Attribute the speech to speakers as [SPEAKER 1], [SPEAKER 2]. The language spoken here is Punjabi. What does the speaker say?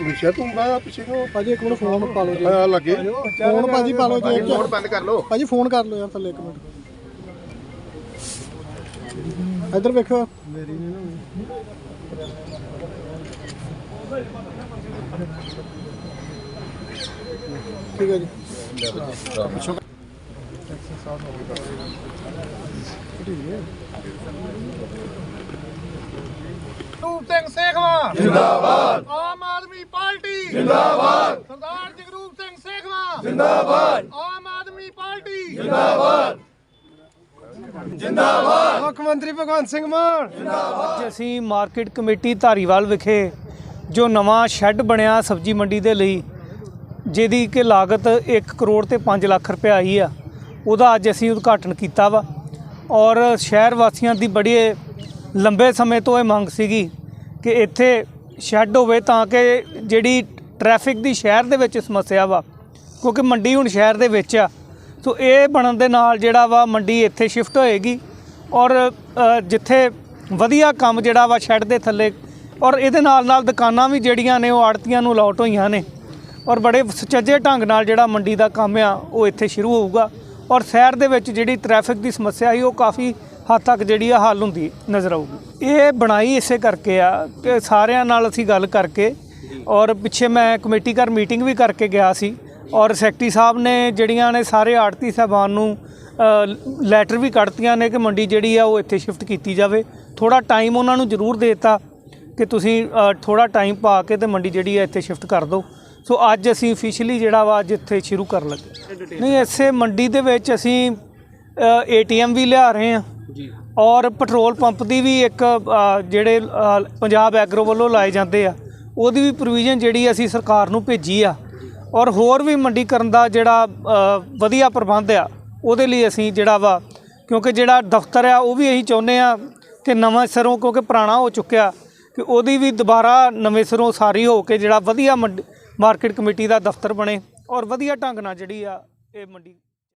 [SPEAKER 1] ਵਿਸ਼ਾ ਤੂੰ ਬਾ ਪਿੱਛੇ ਨੂੰ
[SPEAKER 2] ਭਾਜੀ ਇੱਕ ਮਿੰਟ ਫੋਨ ਪਾ ਲਓ ਜੀ।
[SPEAKER 1] ਆ ਲੱਗੇ।
[SPEAKER 2] ਫੋਨ ਭਾਜੀ ਪਾ ਲਓ ਜੀ
[SPEAKER 1] ਫੋਨ ਬੰਦ ਕਰ ਲੋ
[SPEAKER 2] ਭਾਜੀ ਫੋਨ ਕਰ ਲਓ ਯਾਰ ਥੱਲੇ ਇੱਕ ਮਿੰਟ। ਇੱਧਰ ਵੇਖੋ ਮੇਰੀ ਨਹੀਂ ਠੀਕ ਹੈ ਜੀ।
[SPEAKER 3] ਰੂਪ ਸਿੰਘ ਸੇਖਵਾ ਜਿੰਦਾਬਾਦ। ਆਮ ਆਦਮੀ ਪਾਰਟੀ। ਜਿੰਦਾਬਾਦ। ਸਰਦਾਰ ਜਗਰੂਪ ਸਿੰਘ ਸੇਖਵਾ ਜਿੰਦਾਬਾਦ। ਆਮ ਆਦਮੀ ਪਾਰਟੀ।
[SPEAKER 2] ਮੁੱਖ ਮੰਤਰੀ ਭਗਵੰਤ ਸਿੰਘ ਮਾਨ।
[SPEAKER 4] ਅੱਜ ਅਸੀਂ ਮਾਰਕੀਟ ਕਮੇਟੀ ਧਾਰੀਵਾਲ ਵਿਖੇ ਜੋ ਨਵਾਂ ਸ਼ੈੱਡ ਬਣਿਆ ਸਬਜ਼ੀ ਮੰਡੀ ਦੇ ਲਈ ਜਿਹਦੀ ਕਿ ਲਾਗਤ 1 ਕਰੋੜ ਤੇ 5 ਲੱਖ ਰੁਪਏ ਆਈ ਆ। ਉਹਦਾ ਅੱਜ ਅਸੀਂ ਉਦਘਾਟਨ ਕੀਤਾ ਵਾ। ਔਰ ਸ਼ਹਿਰ ਵਾਸੀਆਂ ਦੀ ਬੜੀ ਲੰਬੇ ਸਮੇਂ ਤੋਂ ਇਹ ਮੰਗ ਸੀਗੀ ਕਿ ਇੱਥੇ ਸ਼ੈੱਡ ਹੋਵੇ ਤਾਂ ਕਿ ਜਿਹੜੀ ਟ੍ਰੈਫਿਕ ਦੀ ਸ਼ਹਿਰ ਦੇ ਵਿੱਚ ਸਮੱਸਿਆ ਵਾ, ਕਿਉਂਕਿ ਮੰਡੀ ਹੁਣ ਸ਼ਹਿਰ ਦੇ ਵਿੱਚ ਆ। ਸੋ ਇਹ ਬਣਨ ਦੇ ਨਾਲ ਜਿਹੜਾ ਵਾ, ਮੰਡੀ ਇੱਥੇ ਸ਼ਿਫਟ ਹੋਏਗੀ। ਔਰ ਜਿੱਥੇ ਵਧੀਆ ਕੰਮ ਜਿਹੜਾ ਵਾ ਸ਼ੈੱਡ ਦੇ ਥੱਲੇ, ਔਰ ਇਹਦੇ ਨਾਲ ਨਾਲ ਦੁਕਾਨਾਂ ਵੀ ਜਿਹੜੀਆਂ ਨੇ ਉਹ ਆੜਤੀਆਂ ਨੂੰ ਅਲਾਟ ਹੋਈਆਂ ਨੇ। ਔਰ ਬੜੇ ਸੁਚੱਜੇ ਢੰਗ ਨਾਲ ਜਿਹੜਾ ਮੰਡੀ ਦਾ ਕੰਮ ਆ, ਉਹ ਇੱਥੇ ਸ਼ੁਰੂ ਹੋਊਗਾ। ਔਰ ਸ਼ਹਿਰ ਦੇ ਵਿੱਚ ਜਿਹੜੀ ਟ੍ਰੈਫਿਕ ਦੀ ਸਮੱਸਿਆ ਸੀ, ਉਹ ਕਾਫੀ ਹੱਦ ਤੱਕ ਜਿਹੜੀ ਆ ਹੱਲ ਹੁੰਦੀ ਨਜ਼ਰ ਆਊਗੀ। ਇਹ ਬਣਾਈ ਇਸੇ ਕਰਕੇ ਆ ਕਿ ਸਾਰਿਆਂ ਨਾਲ ਅਸੀਂ ਗੱਲ ਕਰਕੇ ਔਰ ਪਿੱਛੇ ਮੈਂ ਕਮੇਟੀ ਘਰ ਮੀਟਿੰਗ ਵੀ ਕਰਕੇ ਗਿਆ ਸੀ ਔਰ ਸੈਕਟਰੀ ਸਾਹਿਬ ਨੇ ਜਿਹੜੀਆਂ ਨੇ ਸਾਰੇ ਆੜਤੀ ਸਾਹਿਬਾਨ ਨੂੰ ਲੈਟਰ ਵੀ ਕੱਢਤੀਆਂ ਨੇ ਕਿ ਮੰਡੀ ਜਿਹੜੀ ਆ ਉਹ ਇੱਥੇ ਸ਼ਿਫਟ ਕੀਤੀ ਜਾਵੇ। ਥੋੜਾ ਟਾਈਮ ਉਹਨਾਂ ਨੂੰ ਜ਼ਰੂਰ ਦੇਤਾ ਕਿ ਤੁਸੀਂ ਥੋੜਾ ਟਾਈਮ ਪਾ ਕੇ ਤੇ ਮੰਡੀ ਜਿਹੜੀ ਆ ਇੱਥੇ ਸ਼ਿਫਟ ਕਰ ਦਿਓ। ਸੋ ਅੱਜ ਅਸੀਂ ਅਫੀਸ਼ੀਅਲੀ ਜਿਹੜਾ ਵਾ ਅੱਜ ਇੱਥੇ ਸ਼ੁਰੂ ਕਰਨ ਲੱਗੇ ਨਹੀਂ ਇਸੇ ਮੰਡੀ ਦੇ ਵਿੱਚ ਅਸੀਂ ਏਟੀਐਮ ਵੀ ਲਿਆ ਰਹੇ ਹਾਂ ਜੀ। ਔਰ ਪੈਟਰੋਲ ਪੰਪ ਦੀ ਵੀ ਇੱਕ ਜਿਹੜੇ ਪੰਜਾਬ ਐਗਰੋ ਵੱਲੋਂ ਲਾਏ ਜਾਂਦੇ ਆ ਉਹਦੀ ਵੀ ਪ੍ਰੋਵੀਜ਼ਨ ਜਿਹੜੀ ਅਸੀਂ ਸਰਕਾਰ ਨੂੰ ਭੇਜੀ ਆ। ਔਰ ਹੋਰ ਵੀ ਮੰਡੀਕਰਨ ਦਾ ਜਿਹੜਾ ਵਧੀਆ ਪ੍ਰਬੰਧ ਆ ਉਹਦੇ ਲਈ ਅਸੀਂ ਜਿਹੜਾ ਵਾ ਕਿਉਂਕਿ ਜਿਹੜਾ ਦਫ਼ਤਰ ਆ ਉਹ ਵੀ ਅਸੀਂ ਚਾਹੁੰਦੇ ਆ ਕਿ ਨਵਾਂ ਸਿਰੋਂ ਕਿਉਂਕਿ ਪੁਰਾਣਾ ਹੋ ਚੁੱਕਿਆ ਕਿ ਉਹਦੀ ਵੀ ਦੁਬਾਰਾ ਨਵੇਂ ਸਿਰੋਂ ਸਾਰੀ ਹੋ ਕੇ ਜਿਹੜਾ ਵਧੀਆ ਮੰਡੀ- ਮਾਰਕੀਟ ਕਮੇਟੀ ਦਾ ਦਫ਼ਤਰ ਬਣੇ ਔਰ ਵਧੀਆ ਢੰਗ ਨਾਲ ਜਿਹੜੀ ਆ ਇਹ ਮੰਡੀ